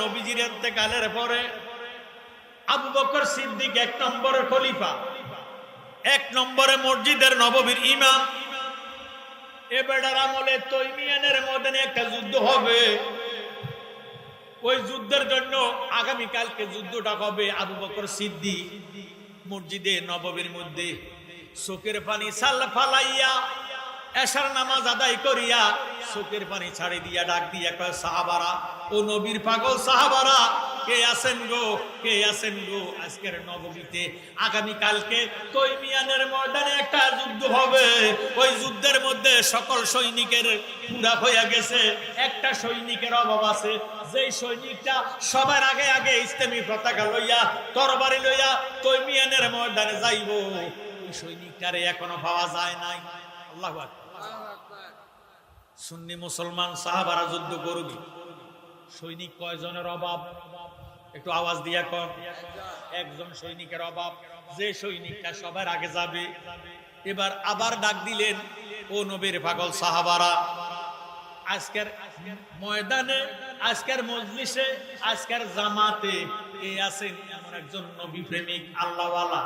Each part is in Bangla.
নবীজির কালের পরে আবু বকর সিদ্দিক এক নম্বরের খলিফা, এক নম্বরে মসজিদের নববীর ইমাম। আমলে তৈমিয়ানের একটা যুদ্ধ হবে। ওই যুদ্ধের জন্য আগামী কালকে যুদ্ধটা হবে আবু বকর সিদ্দিক মসজিদে নববীর মধ্যে। চোখের পানি সাল ফালাইয়া, এশার নামাজ আদায় করিয়া চোখের পানি ছাড়ি দিয়া ডাক দিয়া কয়, সাহাবারা, ও নবীর পাগল সাহাবারা, কে আছেন গো? কে আছেন গো আজকের নবমীতে? আগামী কালকে তৈমিয়ানের ময়দানে একটা যুদ্ধ হবে। ওই যুদ্ধের মধ্যে সকল সৈনিকের পুরা হইয়া গেছে। একটা সৈনিকের অভাব আছে। যেই সৈনিকটা সবার আগে আগে ইসলামী পতাকা লইয়া, তরবারি লইয়া তৈমিয়ানের ময়দানে যাইব। ওই সৈনিকটারে এখনও পাওয়া যায় নাই। আল্লাহ সুন্নি মুসলমান সাহাবারা যুদ্ধ করবি সৈনিক কয়জনের অভাব? একটু আওয়াজ দিয়া কর একজন সৈনিকের অভাব। যে সৈনিকটা সবার আগে যাবে, এবার আবার ডাক দিলেন, ও নবীর পাগল সাহাবারা, আজকের ময়দানে, আজকের মজলিসে, আজকের জামাতে কে আছেন এমন একজন নবী প্রেমিক আল্লাহওয়ালা।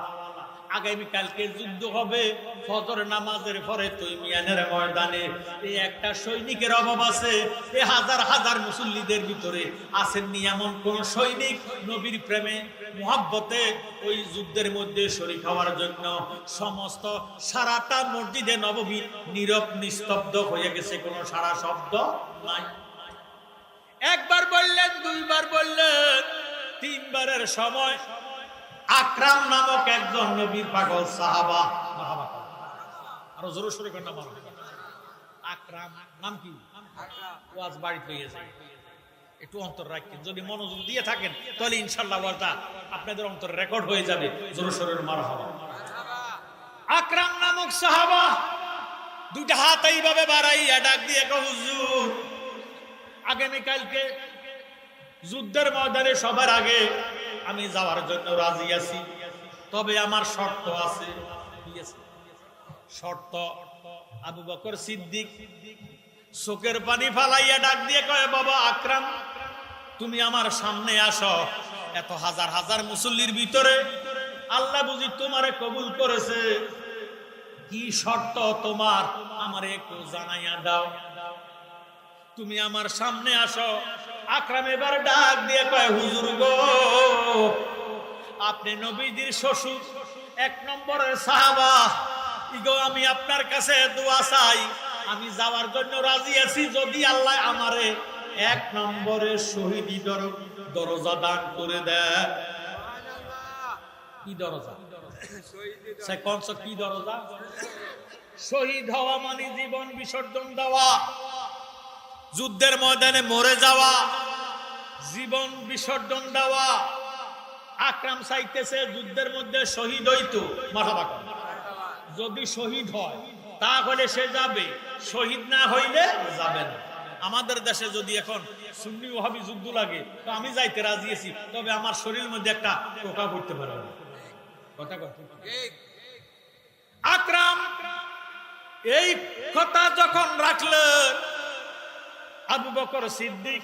আগামী কালকে যুদ্ধ হবে। ফজর নামাজের পরে তৈমিয়ানের ময়দানে এই একটা সৈনিকের অভাব আছে। এই হাজার হাজার মুসল্লিদের ভিতরে আসেননি এমন কোন সৈনিক? নবীর প্রেমে, মোহাব্বতে ওই যুদ্ধের মধ্যে শরীর হওয়ার জন্য সমস্ত সারাটা মসজিদে নবমী নীরব, নিস্তব্ধ হয়ে গেছে। কোনো সারা শব্দ নাই। একবার বললেন, দুইবার বললেন, তিনবারের সময় আকরাম নামক একজন নবীর পাগল সাহাবা। আরও জোরে সরে না মারহাবা। আকরাম, নাম কি? ওয়াজ বাড়িতে হয়ে যায় একটু অন্তর রাখেন। যদি মনোযোগ দিয়ে থাকেন, তাহলে ইনশাল্লাহ ওয়াজটা আপনাদের অন্তর রেকর্ড হয়ে যাবে। জোরে সরের মারা হবে আকরাম নামক সাহাবা দুটা হাত এইভাবে বাড়াইয়া ডাক দিয়ে হুজুর, আগামীকালকে যুদ্ধের ময়দানে সবার আগে আমি যাওয়ার জন্য রাজি আছি। তবে আমার শর্ত আছে। শর্ত, আবু বকর সিদ্দিক, চোখের পানি ফালাইয়া ডাক দিয়ে কয়, বাবা আকরাম, তুমি আমার সামনে আসো। এত হাজার হাজার মুসল্লির ভিতরে আল্লাহ বুঝি তোমারে কবুল করেছে। কি শর্ত তোমার? আমারে একটু জানাইয়া দাও। তুমি আমার সামনে আসো। আকরাম এবার ডাক দিয়ে কয়, হুজুর গো, আপনি নবীজির শ্বশুর, এক নম্বরের সাহাবা। ইগো, আমি আপনার কাছে দোয়া চাই। আমি যাওয়ার জন্য রাজি আছি, যদি আল্লাহ আমারে এক নম্বরের শহীদি দর- দরজা দান করে দেয়। কি দরজা? সে কি দরজা? শহীদ হওয়া মানে জীবন বিসর্জন দেওয়া। যুদ্ধের ময়দানে মরে যাওয়া, জীবন বিসর্জন দেওয়া, আকরাম চাইতেছে যুদ্ধের মধ্যে শহীদ হইতো। মাথা যদি শহীদ হয়, তাহলে সে যাবে। শহীদ না হইলে যাবে না। আমাদের দেশে যদি এখন সুন্নি ওহাবি যুদ্ধ লাগে, তো আমি যাইতে রাজি আছি, তবে আমার শরীরের মধ্যে একটা টোকা করতে পারে। কথা এই কথা যখন রাখলেন আবু বকর সিদ্দিক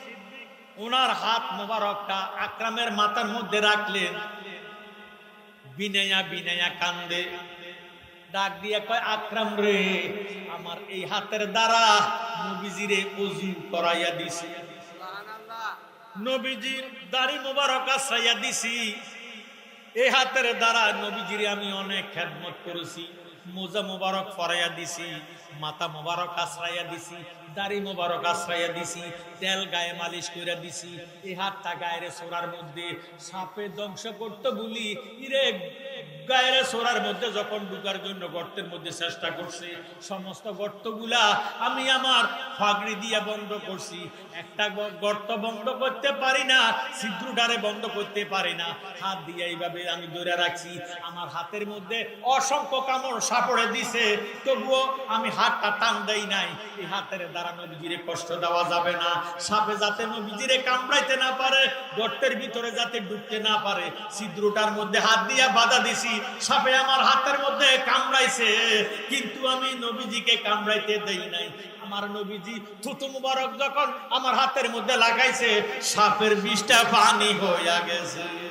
ওনার হাত মোবারকটা আকরামের মাথার মধ্যে রাখলেন। বিনয়া বিনয়া কান্দে। ডাক দিয়ে কয়, আকরাম রে, আমার এই হাতের দ্বারা নবীজিরে অজু করাইয়া দিছি। নবীজির দাড়ি মোবারক আশ্রাইয়া দিছি। এই হাতের দ্বারা নবীজিরে আমি অনেক খেদমত করেছি। মোজা মোবারক ফরাইয়া দিছি, মাথা মোবারক আশ্রাইয়া দিছি, দাড়ি মোবারক আশ্রাইয়া দিছি, তেল গায়ে মালিশ কইরা দিছি এই হাতটা গায়ের সোরার মধ্যে সাপে ধ্বংস করতে বলি ইরে গায়ের সোরার মধ্যে যখন ঢুকার জন্য গর্তের মধ্যে চেষ্টা করছে, সমস্ত গর্তগুলা আমি আমার ফাগড়ি দিয়া বন্ধ করছি, একটা গর্ত বন্ধ করতে পারি না, ছিদ্রটারে বন্ধ করতে পারি না, হাত দিয়ে এইভাবে আমি ধরে রাখছি, আমার হাতের মধ্যে অসংখ্য কামড় সাপড়ে দিছে। তবুও আমি হাতটা টান দেই নাই। এই হাতের দ্বারা নবীজিরে কষ্ট দেওয়া যাবে না। সাপে যাতে নবীজিরে কামড়াইতে না পারে, গর্তের ভিতরে যাতে ঢুকতে না পারে, ছিদ্রটার মধ্যে হাত দিয়া বাধা দিছি, সাপে আমার হাতের মধ্যে কামড়াইছে। কিন্তু আমি নবীজিকে কামড়াইতে দেই নাই। আমার নবীজি থুতু মুবারক যখন আমার হাতের মধ্যে লাগাইছে, সাপের বিষটা পানি হইয়া গেছে।